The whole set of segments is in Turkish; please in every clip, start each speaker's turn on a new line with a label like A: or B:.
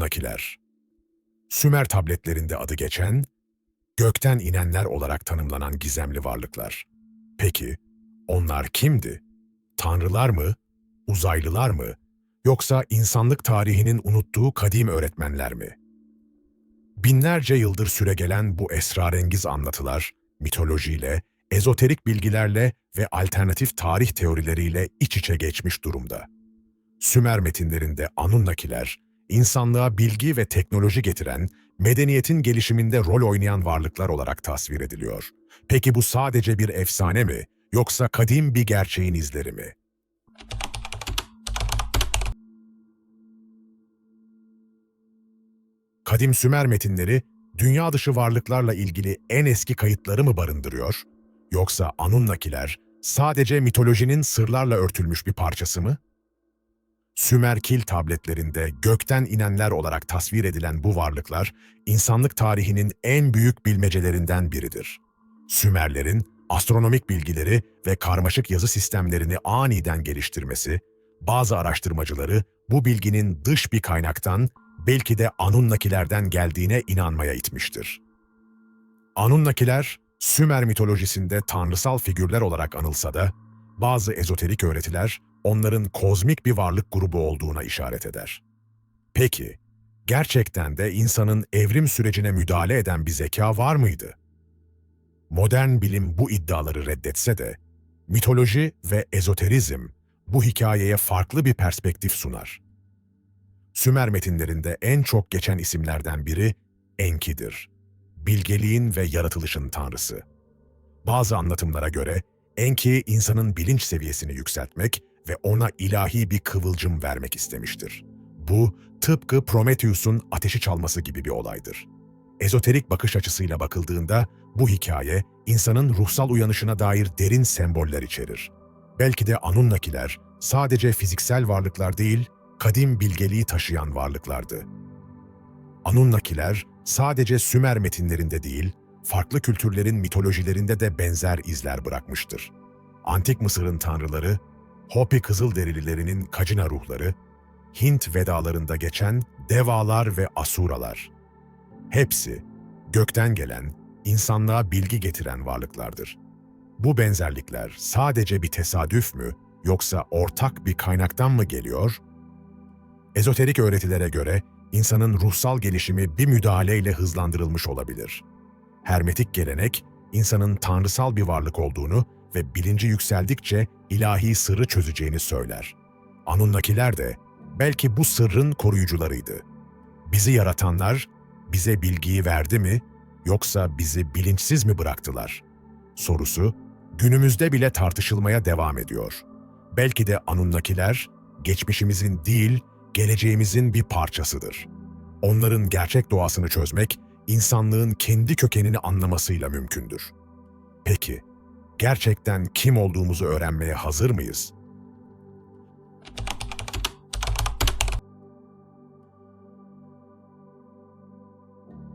A: Anunnakiler Sümer tabletlerinde adı geçen, gökten inenler olarak tanımlanan gizemli varlıklar. Peki, onlar kimdi? Tanrılar mı? Uzaylılar mı? Yoksa insanlık tarihinin unuttuğu kadim öğretmenler mi? Binlerce yıldır süregelen bu esrarengiz anlatılar, mitolojiyle, ezoterik bilgilerle ve alternatif tarih teorileriyle iç içe geçmiş durumda. Sümer metinlerinde Anunnakiler, insanlığa bilgi ve teknoloji getiren, medeniyetin gelişiminde rol oynayan varlıklar olarak tasvir ediliyor. Peki bu sadece bir efsane mi, yoksa kadim bir gerçeğin izleri mi? Kadim Sümer metinleri, dünya dışı varlıklarla ilgili en eski kayıtları mı barındırıyor? Yoksa Anunnakiler sadece mitolojinin sırlarla örtülmüş bir parçası mı? Sümer kil tabletlerinde gökten inenler olarak tasvir edilen bu varlıklar, insanlık tarihinin en büyük bilmecelerinden biridir. Sümerlerin astronomik bilgileri ve karmaşık yazı sistemlerini aniden geliştirmesi, bazı araştırmacıları bu bilginin dış bir kaynaktan, belki de Anunnakilerden geldiğine inanmaya itmiştir. Anunnakiler, Sümer mitolojisinde tanrısal figürler olarak anılsa da, bazı ezoterik öğretiler onların kozmik bir varlık grubu olduğuna işaret eder. Peki, gerçekten de insanın evrim sürecine müdahale eden bir zeka var mıydı? Modern bilim bu iddiaları reddetse de, mitoloji ve ezoterizm bu hikayeye farklı bir perspektif sunar. Sümer metinlerinde en çok geçen isimlerden biri Enki'dir. Bilgeliğin ve yaratılışın tanrısı. Bazı anlatımlara göre Enki insanın bilinç seviyesini yükseltmek ve ona ilahi bir kıvılcım vermek istemiştir. Bu tıpkı Prometheus'un ateşi çalması gibi bir olaydır. Ezoterik bakış açısıyla bakıldığında bu hikaye insanın ruhsal uyanışına dair derin semboller içerir. Belki de Anunnakiler sadece fiziksel varlıklar değil, kadim bilgeliği taşıyan varlıklardı. Anunnakiler sadece Sümer metinlerinde değil, farklı kültürlerin mitolojilerinde de benzer izler bırakmıştır. Antik Mısır'ın tanrıları, Hopi Kızılderililerinin kacina ruhları, Hint vedalarında geçen devalar ve asuralar. Hepsi gökten gelen, insanlığa bilgi getiren varlıklardır. Bu benzerlikler sadece bir tesadüf mü yoksa ortak bir kaynaktan mı geliyor? Ezoterik öğretilere göre insanın ruhsal gelişimi bir müdahaleyle hızlandırılmış olabilir. Hermetik gelenek, insanın tanrısal bir varlık olduğunu ve bilinci yükseldikçe ilahi sırrı çözeceğini söyler. Anunnakiler de belki bu sırrın koruyucularıydı. Bizi yaratanlar bize bilgiyi verdi mi yoksa bizi bilinçsiz mi bıraktılar? Sorusu günümüzde bile tartışılmaya devam ediyor. Belki de Anunnakiler geçmişimizin değil, geleceğimizin bir parçasıdır. Onların gerçek doğasını çözmek, insanlığın kendi kökenini anlamasıyla mümkündür. Peki, gerçekten kim olduğumuzu öğrenmeye hazır mıyız?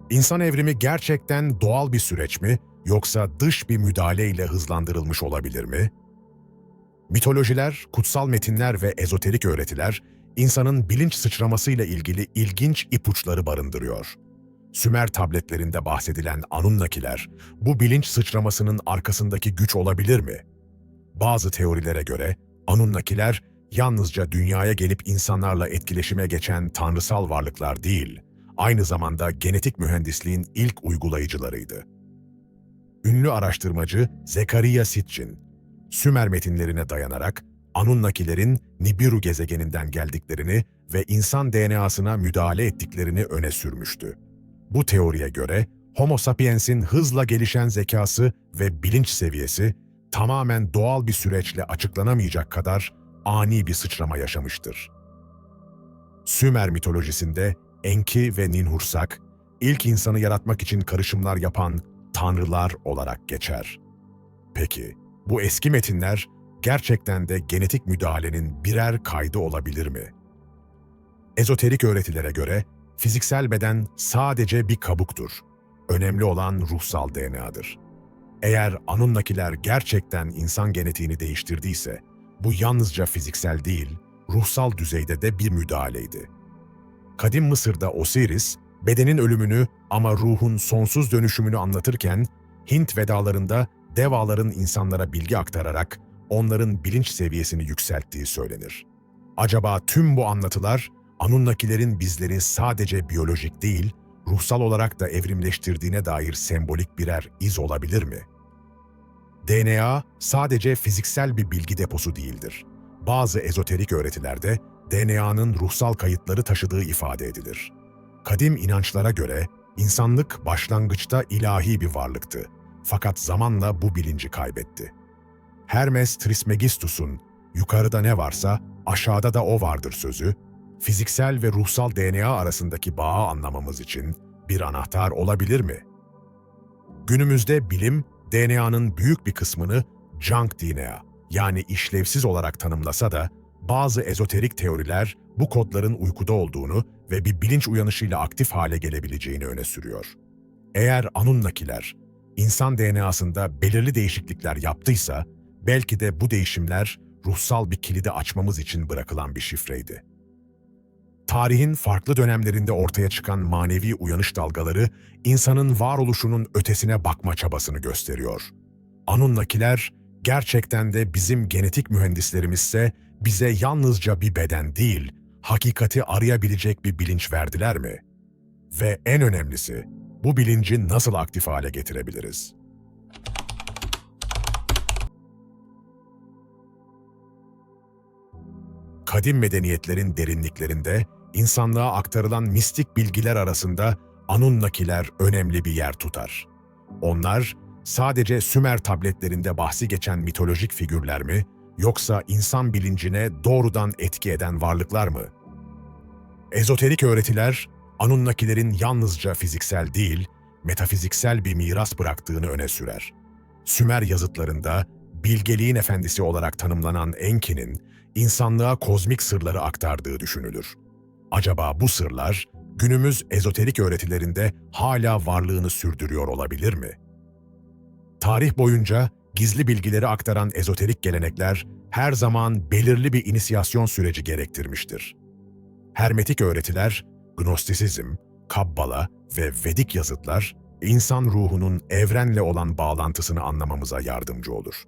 A: İnsan evrimi gerçekten doğal bir süreç mi yoksa dış bir müdahaleyle hızlandırılmış olabilir mi? Mitolojiler, kutsal metinler ve ezoterik öğretiler insanın bilinç sıçramasıyla ilgili ilginç ipuçları barındırıyor. Sümer tabletlerinde bahsedilen Anunnakiler, bu bilinç sıçramasının arkasındaki güç olabilir mi? Bazı teorilere göre Anunnakiler yalnızca dünyaya gelip insanlarla etkileşime geçen tanrısal varlıklar değil, aynı zamanda genetik mühendisliğin ilk uygulayıcılarıydı. Ünlü araştırmacı Zekariya Sitchin, Sümer metinlerine dayanarak Anunnakilerin Nibiru gezegeninden geldiklerini ve insan DNA'sına müdahale ettiklerini öne sürmüştü. Bu teoriye göre Homo sapiens'in hızla gelişen zekası ve bilinç seviyesi tamamen doğal bir süreçle açıklanamayacak kadar ani bir sıçrama yaşamıştır. Sümer mitolojisinde Enki ve Ninhursak, ilk insanı yaratmak için karışımlar yapan tanrılar olarak geçer. Peki, bu eski metinler gerçekten de genetik müdahalenin birer kaydı olabilir mi? Ezoterik öğretilere göre fiziksel beden sadece bir kabuktur. Önemli olan ruhsal DNA'dır. Eğer Anunnakiler gerçekten insan genetiğini değiştirdiyse, bu yalnızca fiziksel değil, ruhsal düzeyde de bir müdahaleydi. Kadim Mısır'da Osiris, bedenin ölümünü ama ruhun sonsuz dönüşümünü anlatırken, Hint vedalarında devaların insanlara bilgi aktararak onların bilinç seviyesini yükselttiği söylenir. Acaba tüm bu anlatılar Anunnakilerin bizleri sadece biyolojik değil, ruhsal olarak da evrimleştirdiğine dair sembolik birer iz olabilir mi? DNA sadece fiziksel bir bilgi deposu değildir. Bazı ezoterik öğretilerde DNA'nın ruhsal kayıtları taşıdığı ifade edilir. Kadim inançlara göre insanlık başlangıçta ilahi bir varlıktı. Fakat zamanla bu bilinci kaybetti. Hermes Trismegistus'un yukarıda ne varsa aşağıda da o vardır sözü, fiziksel ve ruhsal DNA arasındaki bağı anlamamız için bir anahtar olabilir mi? Günümüzde bilim, DNA'nın büyük bir kısmını junk DNA yani işlevsiz olarak tanımlasa da bazı ezoterik teoriler bu kodların uykuda olduğunu ve bir bilinç uyanışıyla aktif hale gelebileceğini öne sürüyor. Eğer Anunnakiler insan DNA'sında belirli değişiklikler yaptıysa, belki de bu değişimler ruhsal bir kilidi açmamız için bırakılan bir şifreydi. Tarihin farklı dönemlerinde ortaya çıkan manevi uyanış dalgaları, insanın varoluşunun ötesine bakma çabasını gösteriyor. Anunnakiler, gerçekten de bizim genetik mühendislerimizse bize yalnızca bir beden değil, hakikati arayabilecek bir bilinç verdiler mi? Ve en önemlisi, bu bilinci nasıl aktif hale getirebiliriz? Kadim medeniyetlerin derinliklerinde insanlığa aktarılan mistik bilgiler arasında Anunnakiler önemli bir yer tutar. Onlar sadece Sümer tabletlerinde bahsi geçen mitolojik figürler mi, yoksa insan bilincine doğrudan etki eden varlıklar mı? Ezoterik öğretiler, Anunnakilerin yalnızca fiziksel değil, metafiziksel bir miras bıraktığını öne sürer. Sümer yazıtlarında bilgeliğin efendisi olarak tanımlanan Enki'nin insanlığa kozmik sırları aktardığı düşünülür. Acaba bu sırlar günümüz ezoterik öğretilerinde hala varlığını sürdürüyor olabilir mi? Tarih boyunca gizli bilgileri aktaran ezoterik gelenekler her zaman belirli bir inisiyasyon süreci gerektirmiştir. Hermetik öğretiler, Gnostisizm, Kabbala ve Vedik yazıtlar, insan ruhunun evrenle olan bağlantısını anlamamıza yardımcı olur.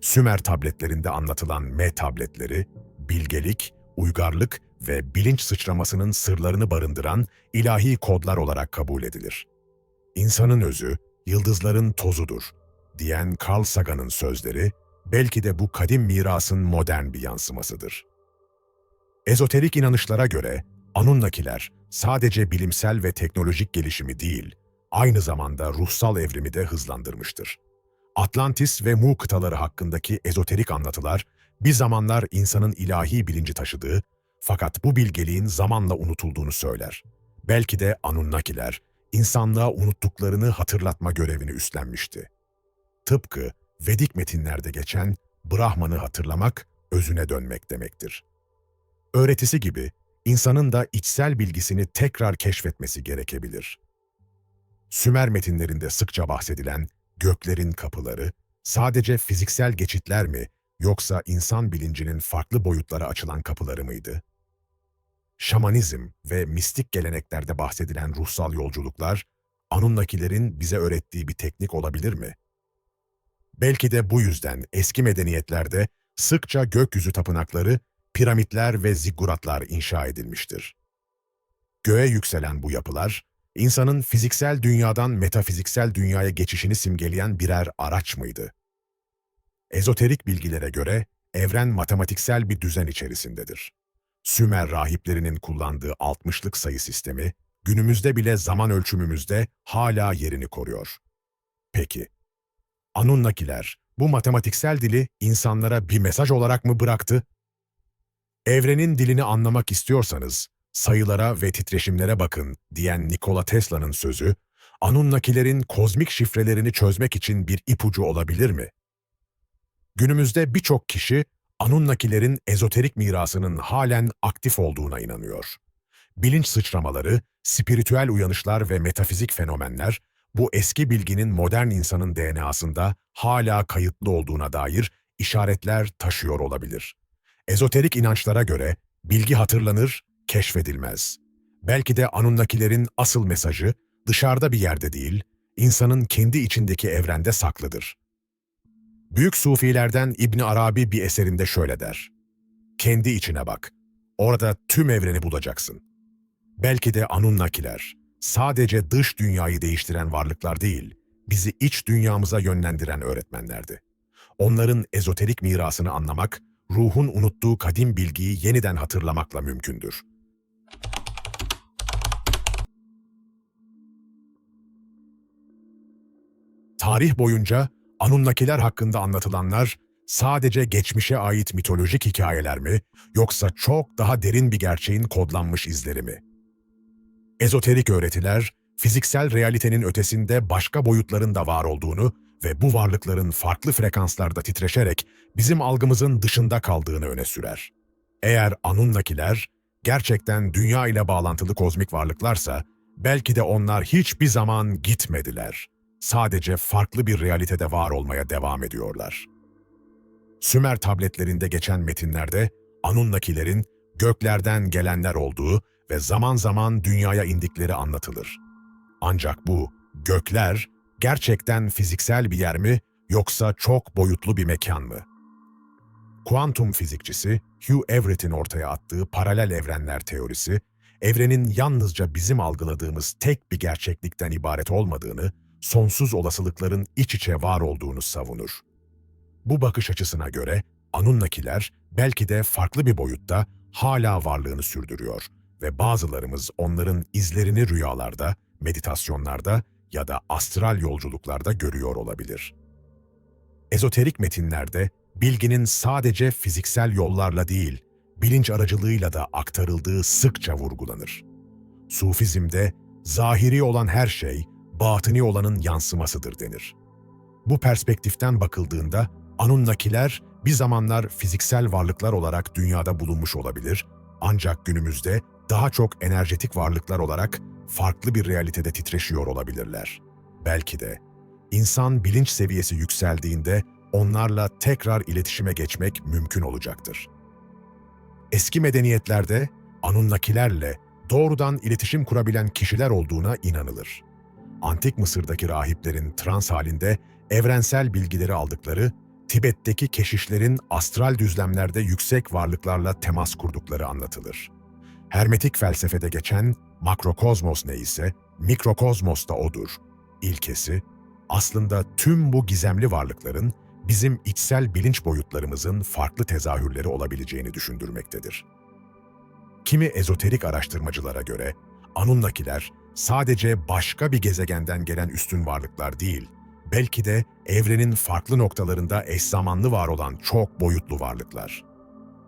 A: Sümer tabletlerinde anlatılan M tabletleri, bilgelik, uygarlık ve bilinç sıçramasının sırlarını barındıran ilahi kodlar olarak kabul edilir. İnsanın özü, yıldızların tozudur diyen Carl Sagan'ın sözleri, belki de bu kadim mirasın modern bir yansımasıdır. Ezoterik inanışlara göre Anunnakiler sadece bilimsel ve teknolojik gelişimi değil, aynı zamanda ruhsal evrimi de hızlandırmıştır. Atlantis ve Mu kıtaları hakkındaki ezoterik anlatılar, bir zamanlar insanın ilahi bilinci taşıdığı, fakat bu bilgeliğin zamanla unutulduğunu söyler. Belki de Anunnakiler, insanlığa unuttuklarını hatırlatma görevini üstlenmişti. Tıpkı Vedik metinlerde geçen Brahman'ı hatırlamak, özüne dönmek demektir. Öğretisi gibi, insanın da içsel bilgisini tekrar keşfetmesi gerekebilir. Sümer metinlerinde sıkça bahsedilen göklerin kapıları, sadece fiziksel geçitler mi, yoksa insan bilincinin farklı boyutlara açılan kapıları mıydı? Şamanizm ve mistik geleneklerde bahsedilen ruhsal yolculuklar, Anunnakilerin bize öğrettiği bir teknik olabilir mi? Belki de bu yüzden eski medeniyetlerde sıkça gökyüzü tapınakları, piramitler ve zigguratlar inşa edilmiştir. Göğe yükselen bu yapılar, insanın fiziksel dünyadan metafiziksel dünyaya geçişini simgeleyen birer araç mıydı? Ezoterik bilgilere göre evren matematiksel bir düzen içerisindedir. Sümer rahiplerinin kullandığı 60'lık sayı sistemi, günümüzde bile zaman ölçümümüzde hala yerini koruyor. Peki, Anunnakiler bu matematiksel dili insanlara bir mesaj olarak mı bıraktı? Evrenin dilini anlamak istiyorsanız, sayılara ve titreşimlere bakın diyen Nikola Tesla'nın sözü, Anunnakilerin kozmik şifrelerini çözmek için bir ipucu olabilir mi? Günümüzde birçok kişi Anunnakilerin ezoterik mirasının halen aktif olduğuna inanıyor. Bilinç sıçramaları, spiritüel uyanışlar ve metafizik fenomenler, bu eski bilginin modern insanın DNA'sında hala kayıtlı olduğuna dair işaretler taşıyor olabilir. Ezoterik inançlara göre bilgi hatırlanır, keşfedilmez. Belki de Anunnakilerin asıl mesajı dışarıda bir yerde değil, insanın kendi içindeki evrende saklıdır. Büyük sufilerden İbni Arabi bir eserinde şöyle der. Kendi içine bak. Orada tüm evreni bulacaksın. Belki de Anunnakiler sadece dış dünyayı değiştiren varlıklar değil, bizi iç dünyamıza yönlendiren öğretmenlerdi. Onların ezoterik mirasını anlamak, ruhun unuttuğu kadim bilgiyi yeniden hatırlamakla mümkündür. Tarih boyunca Anunnakiler hakkında anlatılanlar sadece geçmişe ait mitolojik hikayeler mi yoksa çok daha derin bir gerçeğin kodlanmış izleri mi? Ezoterik öğretiler, fiziksel realitenin ötesinde başka boyutların da var olduğunu ve bu varlıkların farklı frekanslarda titreşerek bizim algımızın dışında kaldığını öne sürer. Eğer Anunnakiler gerçekten dünya ile bağlantılı kozmik varlıklarsa, belki de onlar hiçbir zaman gitmediler. Sadece farklı bir realitede var olmaya devam ediyorlar. Sümer tabletlerinde geçen metinlerde Anunnakilerin göklerden gelenler olduğu ve zaman zaman dünyaya indikleri anlatılır. Ancak bu gökler gerçekten fiziksel bir yer mi yoksa çok boyutlu bir mekan mı? Kuantum fizikçisi Hugh Everett'in ortaya attığı paralel evrenler teorisi, evrenin yalnızca bizim algıladığımız tek bir gerçeklikten ibaret olmadığını, sonsuz olasılıkların iç içe var olduğunu savunur. Bu bakış açısına göre Anunnakiler belki de farklı bir boyutta hala varlığını sürdürüyor ve bazılarımız onların izlerini rüyalarda, meditasyonlarda ya da astral yolculuklarda görüyor olabilir. Ezoterik metinlerde bilginin sadece fiziksel yollarla değil, bilinç aracılığıyla da aktarıldığı sıkça vurgulanır. Sufizmde zahiri olan her şey, batini olanın yansımasıdır denir. Bu perspektiften bakıldığında Anunnakiler bir zamanlar fiziksel varlıklar olarak dünyada bulunmuş olabilir ancak günümüzde daha çok enerjetik varlıklar olarak farklı bir realitede titreşiyor olabilirler. Belki de insan bilinç seviyesi yükseldiğinde onlarla tekrar iletişime geçmek mümkün olacaktır. Eski medeniyetlerde Anunnakilerle doğrudan iletişim kurabilen kişiler olduğuna inanılır. Antik Mısır'daki rahiplerin trans halinde evrensel bilgileri aldıkları, Tibet'teki keşişlerin astral düzlemlerde yüksek varlıklarla temas kurdukları anlatılır. Hermetik felsefede geçen makrokozmos neyse, mikrokozmos da odur. İlkesi, aslında tüm bu gizemli varlıkların bizim içsel bilinç boyutlarımızın farklı tezahürleri olabileceğini düşündürmektedir. Kimi ezoterik araştırmacılara göre Anunnakiler sadece başka bir gezegenden gelen üstün varlıklar değil, belki de evrenin farklı noktalarında eş zamanlı var olan çok boyutlu varlıklar.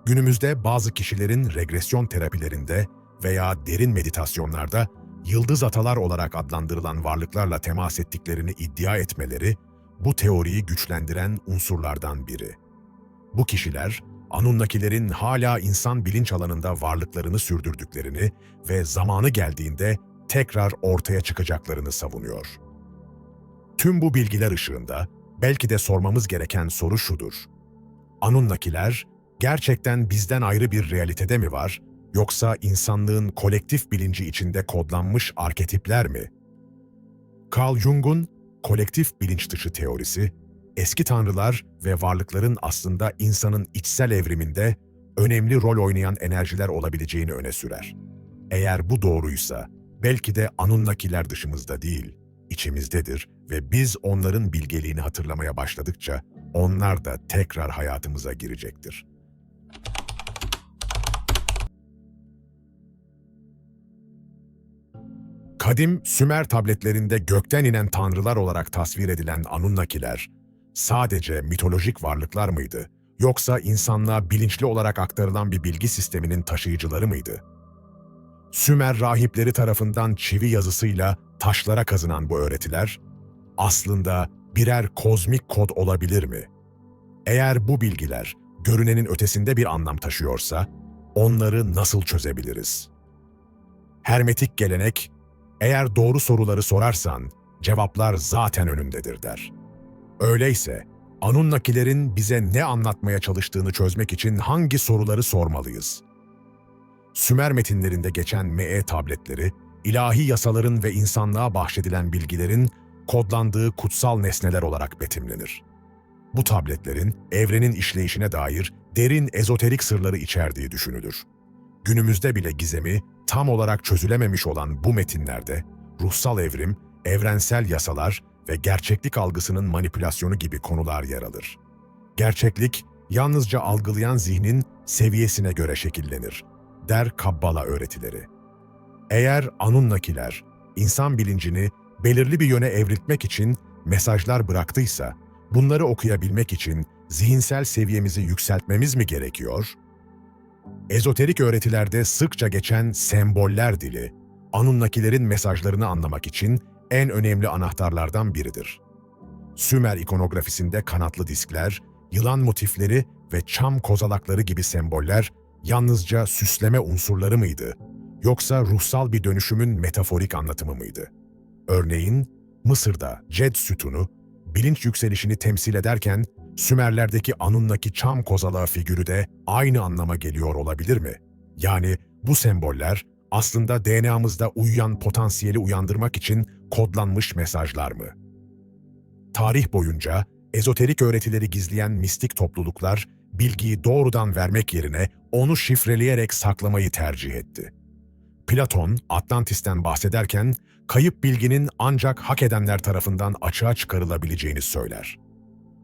A: Günümüzde bazı kişilerin regresyon terapilerinde veya derin meditasyonlarda yıldız atalar olarak adlandırılan varlıklarla temas ettiklerini iddia etmeleri, bu teoriyi güçlendiren unsurlardan biri. Bu kişiler, Anunnakilerin hala insan bilinç alanında varlıklarını sürdürdüklerini ve zamanı geldiğinde tekrar ortaya çıkacaklarını savunuyor. Tüm bu bilgiler ışığında belki de sormamız gereken soru şudur. Anunnakiler gerçekten bizden ayrı bir realitede mi var yoksa insanlığın kolektif bilinci içinde kodlanmış arketipler mi? Carl Jung'un kolektif bilinç dışı teorisi, eski tanrılar ve varlıkların aslında insanın içsel evriminde önemli rol oynayan enerjiler olabileceğini öne sürer. Eğer bu doğruysa, belki de Anunnakiler dışımızda değil, içimizdedir ve biz onların bilgeliğini hatırlamaya başladıkça onlar da tekrar hayatımıza girecektir. Kadim Sümer tabletlerinde gökten inen tanrılar olarak tasvir edilen Anunnakiler, sadece mitolojik varlıklar mıydı? Yoksa insanlığa bilinçli olarak aktarılan bir bilgi sisteminin taşıyıcıları mıydı? Sümer rahipleri tarafından çivi yazısıyla taşlara kazınan bu öğretiler, aslında birer kozmik kod olabilir mi? Eğer bu bilgiler görünenin ötesinde bir anlam taşıyorsa, onları nasıl çözebiliriz? Hermetik gelenek, eğer doğru soruları sorarsan, cevaplar zaten önündedir der. Öyleyse, Anunnakilerin bize ne anlatmaya çalıştığını çözmek için hangi soruları sormalıyız? Sümer metinlerinde geçen Me tabletleri, ilahi yasaların ve insanlığa bahşedilen bilgilerin kodlandığı kutsal nesneler olarak betimlenir. Bu tabletlerin evrenin işleyişine dair derin ezoterik sırları içerdiği düşünülür. Günümüzde bile gizemi tam olarak çözülememiş olan bu metinlerde ruhsal evrim, evrensel yasalar ve gerçeklik algısının manipülasyonu gibi konular yer alır. Gerçeklik, yalnızca algılayan zihnin seviyesine göre şekillenir, der Kabbala öğretileri. Eğer Anunnakiler, insan bilincini belirli bir yöne evriltmek için mesajlar bıraktıysa, bunları okuyabilmek için zihinsel seviyemizi yükseltmemiz mi gerekiyor? Ezoterik öğretilerde sıkça geçen semboller dili, Anunnakilerin mesajlarını anlamak için en önemli anahtarlardan biridir. Sümer ikonografisinde kanatlı diskler, yılan motifleri ve çam kozalakları gibi semboller yalnızca süsleme unsurları mıydı? Yoksa ruhsal bir dönüşümün metaforik anlatımı mıydı? Örneğin, Mısır'da Ced sütunu, bilinç yükselişini temsil ederken, Sümerlerdeki Anunnaki çam kozalağı figürü de aynı anlama geliyor olabilir mi? Yani bu semboller aslında DNA'mızda uyuyan potansiyeli uyandırmak için kodlanmış mesajlar mı? Tarih boyunca ezoterik öğretileri gizleyen mistik topluluklar bilgiyi doğrudan vermek yerine onu şifreleyerek saklamayı tercih etti. Platon, Atlantis'ten bahsederken kayıp bilginin ancak hak edenler tarafından açığa çıkarılabileceğini söyler.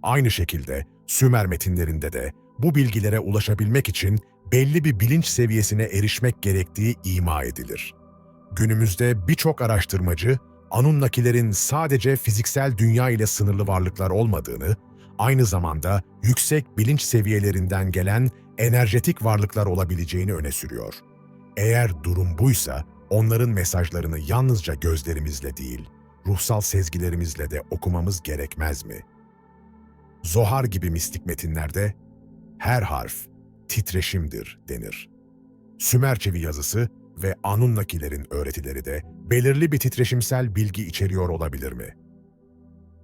A: Aynı şekilde Sümer metinlerinde de bu bilgilere ulaşabilmek için belli bir bilinç seviyesine erişmek gerektiği ima edilir. Günümüzde birçok araştırmacı, Anunnakilerin sadece fiziksel dünya ile sınırlı varlıklar olmadığını, aynı zamanda yüksek bilinç seviyelerinden gelen enerjetik varlıklar olabileceğini öne sürüyor. Eğer durum buysa, onların mesajlarını yalnızca gözlerimizle değil, ruhsal sezgilerimizle de okumamız gerekmez mi? Zohar gibi mistik metinlerde her harf titreşimdir denir. Sümerçevi yazısı ve Anunnakilerin öğretileri de belirli bir titreşimsel bilgi içeriyor olabilir mi?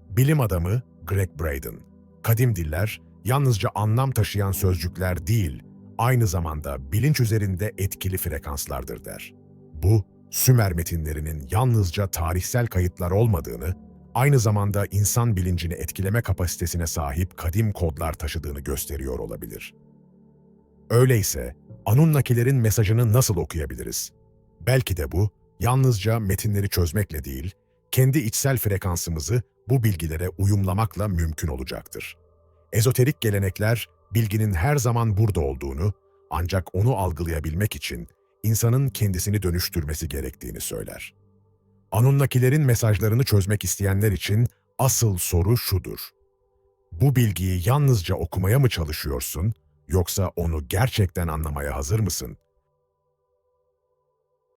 A: Bilim adamı Greg Braden, kadim diller yalnızca anlam taşıyan sözcükler değil, aynı zamanda bilinç üzerinde etkili frekanslardır der. Bu, Sümer metinlerinin yalnızca tarihsel kayıtlar olmadığını, aynı zamanda insan bilincini etkileme kapasitesine sahip kadim kodlar taşıdığını gösteriyor olabilir. Öyleyse Anunnakilerin mesajını nasıl okuyabiliriz? Belki de bu, yalnızca metinleri çözmekle değil, kendi içsel frekansımızı bu bilgilere uyumlamakla mümkün olacaktır. Ezoterik gelenekler, bilginin her zaman burada olduğunu, ancak onu algılayabilmek için insanın kendisini dönüştürmesi gerektiğini söyler. Anunnakilerin mesajlarını çözmek isteyenler için asıl soru şudur. Bu bilgiyi yalnızca okumaya mı çalışıyorsun, yoksa onu gerçekten anlamaya hazır mısın?